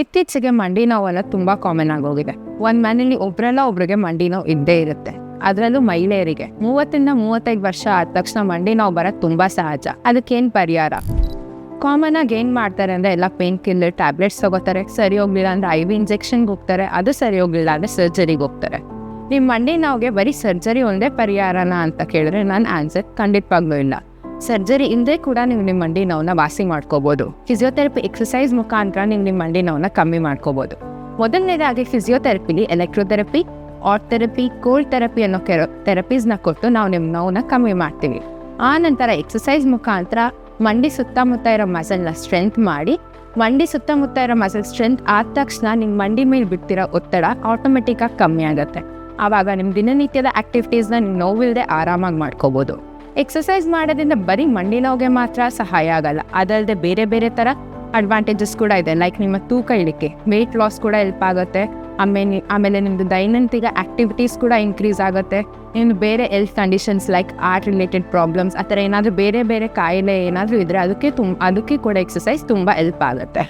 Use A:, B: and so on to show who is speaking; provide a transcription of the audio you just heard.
A: ಇತ್ತೀಚೆಗೆ ಮಂಡಿ ನೋವೆಲ್ಲ ತುಂಬ ಕಾಮನ್ ಆಗೋಗಿದೆ. ಒಂದು ಮನೇಲಿ ಒಬ್ರಲ್ಲ ಒಬ್ರಿಗೆ ಮಂಡಿ ನೋವು ಇದ್ದೇ ಇರುತ್ತೆ. ಅದರಲ್ಲೂ ಮಹಿಳೆಯರಿಗೆ ಮೂವತ್ತಿಂದ ಮೂವತ್ತೈದು ವರ್ಷ ಆದ ತಕ್ಷಣ ಮಂಡಿ ನೋವು ಬರೋದು ತುಂಬ ಸಹಜ. ಅದಕ್ಕೇನು ಪರಿಹಾರ? ಕಾಮನ್ ಆಗಿ ಏನು ಮಾಡ್ತಾರೆ ಅಂದರೆ ಎಲ್ಲ ಪೇನ್ ಕಿಲ್ಲರ್ ಟ್ಯಾಬ್ಲೆಟ್ಸ್ ತಗೋತಾರೆ. ಸರಿ ಹೋಗ್ಲಿಲ್ಲ ಅಂದರೆ ಐ ವಿ ಇಂಜೆಕ್ಷನ್ಗೆ ಹೋಗ್ತಾರೆ. ಅದು ಸರಿ ಹೋಗ್ಲಿಲ್ಲ ಅಂದರೆ ಸರ್ಜರಿಗೆ ಹೋಗ್ತಾರೆ. ನಿಮ್ಮ ಮಂಡಿ ನೋವಿಗೆ ಬರೀ ಸರ್ಜರಿ ಒಂದೇ ಪರಿಹಾರನ ಅಂತ ಕೇಳಿದ್ರೆ ನನ್ನ ಆನ್ಸರ್ ಖಂಡಿತವಾಗ್ಲೂ ಇಲ್ಲ. ಸರ್ಜರಿ ಇಲ್ಲದೆ ಕೂಡ ನೀವು ನಿಮ್ಮ ಮಂಡಿ ನೋವನ್ನ ವಾಸಿ ಮಾಡ್ಕೋಬೋದು. ಫಿಸಿಯೋಥೆರಪಿ ಎಕ್ಸಸೈಸ್ ಮುಖಾಂತರ ನೀವು ನಿಮ್ಮ ಮಂಡಿ ನೋವನ್ನ ಕಮ್ಮಿ ಮಾಡ್ಕೋಬೋದು. ಮೊದಲನೇದಾಗಿ ಫಿಸಿಯೋಥೆರಪಿಲಿ electrotherapy hot therapy cold therapy ಅನ್ನೋ ಕೆರ ಥೆರಪೀಸ್ನ ಕೊಟ್ಟು ನಾವು ನಿಮ್ಮ ನೋವನ್ನ ಕಮ್ಮಿ ಮಾಡ್ತೀವಿ. ಆ ನಂತರ ಎಕ್ಸಸೈಸ್ ಮುಖಾಂತರ ಮಂಡಿ ಸುತ್ತಮುತ್ತ ಇರೋ ಮಸಲ್ನ ಸ್ಟ್ರೆಂತ್ ಮಾಡಿ, ಮಂಡಿ ಸುತ್ತಮುತ್ತ ಇರೋ ಮಸಲ್ ಸ್ಟ್ರೆಂತ್ ಆದ ತಕ್ಷಣ ನಿಮ್ಮ ಮಂಡಿ ಮೇಲೆ ಬಿಡ್ತಿರೋ ಒತ್ತಡ ಆಟೋಮೆಟಿಕ್ಕಾಗಿ ಕಮ್ಮಿ ಆಗುತ್ತೆ. ಆವಾಗ ನಿಮ್ಮ ದಿನನಿತ್ಯದ ಆ್ಯಕ್ಟಿವಿಟೀಸ್ನ ನೀವು ನೋವಿಲ್ಲದೆ ಆರಾಮಾಗಿ ಮಾಡ್ಕೋಬೋದು. ಎಕ್ಸಸೈಸ್ ಮಾಡೋದ್ರಿಂದ ಬರೀ ಮಂಡಿ ನೋವಿಗೆ ಮಾತ್ರ ಸಹಾಯ ಆಗಲ್ಲ. ಅದಲ್ಲದೆ ಬೇರೆ ಬೇರೆ ಥರ ಅಡ್ವಾಂಟೇಜಸ್ ಕೂಡ ಇದೆ. ಲೈಕ್ ನಿಮ್ಮ ತೂಕ ಇಳಿಕೆ ವೆಯ್ಟ್ ಲಾಸ್ ಕೂಡ ಹೆಲ್ಪ್ ಆಗುತ್ತೆ. ಆಮೇಲೆ ಆಮೇಲೆ ನಿಮ್ಮದು ದೈನಂದಿನ ಆ್ಯಕ್ಟಿವಿಟೀಸ್ ಕೂಡ ಇನ್ಕ್ರೀಸ್ ಆಗುತ್ತೆ. ಇನ್ನು ಬೇರೆ health conditions like heart related problems ಆ ಥರ ಏನಾದರೂ ಬೇರೆ ಬೇರೆ ಕಾಯಿಲೆ ಏನಾದರೂ ಇದ್ದರೆ ಅದಕ್ಕೆ ತುಂಬ ಅದಕ್ಕೆ ಕೂಡ ಎಕ್ಸಸೈಸ್ ತುಂಬ ಹೆಲ್ಪ್ ಆಗುತ್ತೆ.